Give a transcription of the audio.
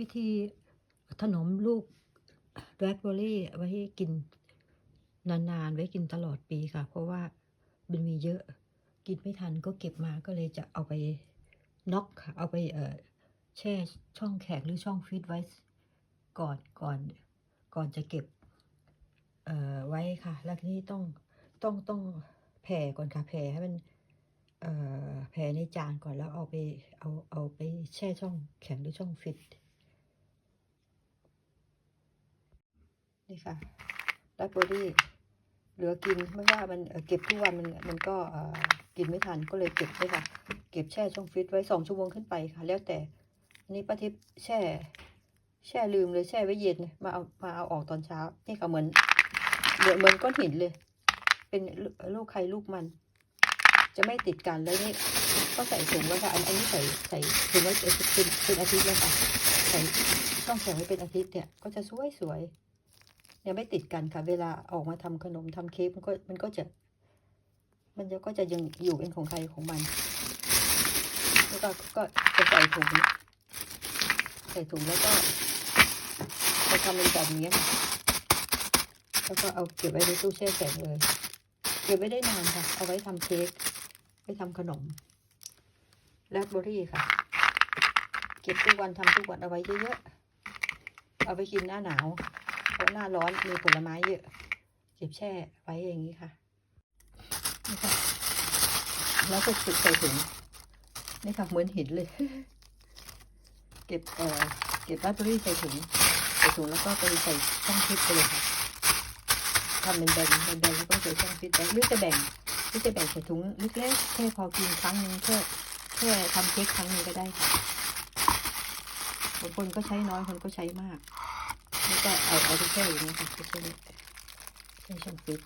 วิธีขนมลูกแบล็คเบอร์รี่ไว้ให้กินนานๆ ไว้กินตลอดปีค่ะ เพราะว่ามันมีเยอะกินไม่ทันก็เก็บมาก็เลยจะเอาไปน็อกเอาไปเออแช่ช่องแข็งหรือช่องฟรีซไว้ก่อนก่อนก่อนจะเก็บเอ่อไว้ค่ะ แล้วทีนี้ต้องต้องต้องแผ่ก่อนค่ะแผ่ให้มันเอ่อแผ่ในจานก่อนแล้วเอาไปเอาเอาไปแช่ช่องแข็งหรือช่องฟิต นี่ค่ะแบล็คเบอร์รี่เหลือกินไม่ว่ามันเก็บทุกวันมันมันก็กินไม่ทันก็เลยเก็บไว้ค่ะ เก็บแช่ช่องฟิตไว้สองชั่วโมงขึ้นไปค่ะ แล้วแต่อันนี้ป้าทิพย์แช่ แช่ลืมเลยแช่ไว้เย็นมาเอามาเอาออกตอนเช้า นี่ค่ะเหมือนเหมือนเหมือนก้อนหินเลย เป็นลูกใครลูกมัน จะไม่ติดกันแล้วนี่ก็ใส่ถุงแล้วค่ะอันนี้ใส่ใส่ถุงไว้เป็นเป็นอาทิตย์แล้วค่ะใส่ต้องแข็งไว้เป็นอาทิตย์เนี่ยก็จะสวยสวย เนี่ยไม่ติดกันค่ะ เวลาออกมาทำขนมทำเค้กมันก็มันก็จะ มันจะก็จะยังอยู่เป็นของใครของมัน แล้วก็ก็จะใส่ถุงใส่ถุงแล้วก็จะทำเป็นแบบนี้ค่ะแล้วก็เอาเก็บไว้ในตู้แช่แข็งเลย เก็บไว้ได้นานค่ะ เอาไว้ทำเค้กไว้ทำขนมแรดเบอรี่ค่ะ เก็บทุกวันทำทุกวันเอาไว้เยอะๆ เอาไปกินหน้าหนาว เพราะหน้าร้อนมีผลไม้เยอะ เก็บแช่ไว้อย่างนี้ค่ะนี่ค่ะแล้วก็ใส่ถุงนี่ค่ะเหมือนหินเลย เก็บเอ่อเก็บแบตเตอรี่ใส่ถุงใส่ถุงแล้วก็ไปใส่ช่องฟิตไปเลยค่ะทำเป็นแบนเป็นแบนแล้วก็ใส่ช่องฟิตไปหรือจะแบ่งหรือจะแบ่งใส่ถุงเล็กๆแค่พอกินครั้งหนึ่งแค่แค่ทำเค้กครั้งหนึ่งก็ได้ค่ะบางคนก็ใช้น้อยคนก็ใช้มาก แล้วก็เอาเอาไปแช่อย่างนี้ค่ะแช่ใช่ช่องฟิต